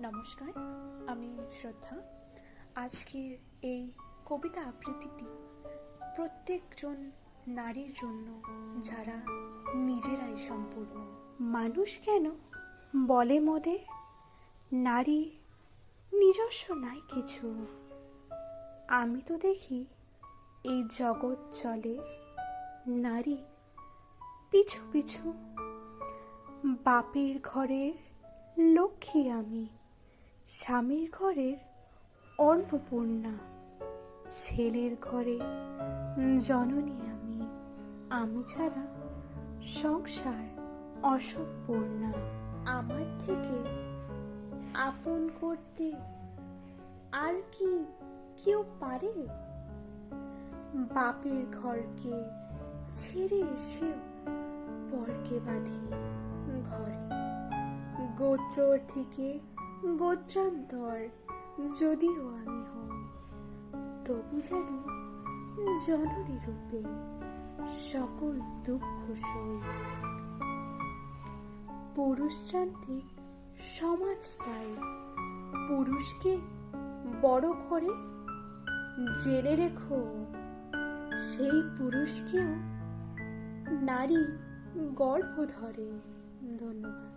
নমস্কার, আমি শ্রদ্ধা। আজকের এই কবিতা আবৃত্তিটি প্রত্যেকজন নারীর জন্য, যারা নিজেরাই সম্পূর্ণ। মানুষ কেন বলে মদে? নারী নিজস্ব নাই কিছু। আমি তো দেখি এই জগৎ চলে, নারী পিছু পিছু। বাপের ঘরের লক্ষ্মী আমি। স্বামীর ঘরের অন্নপূর্ণা, ছেলের ঘরে জননী আমি। আমি ছাড়া সংসার অসম্পূর্ণা। আমার থেকে আপন করতে আর কি কেউ পারে? বাপের ঘরকে ছেড়ে এসেও পরকে বাঁধে ঘরে। গোত্রর থেকে গোত্রান্তর যদিও আমি হই, তবু যেন জননী রূপে সকল দুঃখ সই। পুরুষতান্ত্রিক সমাজ তাই, পুরুষকে বড় করে জেনে রেখো, সেই পুরুষকেও নারী গর্ভ ধরে। ধন্যবাদ।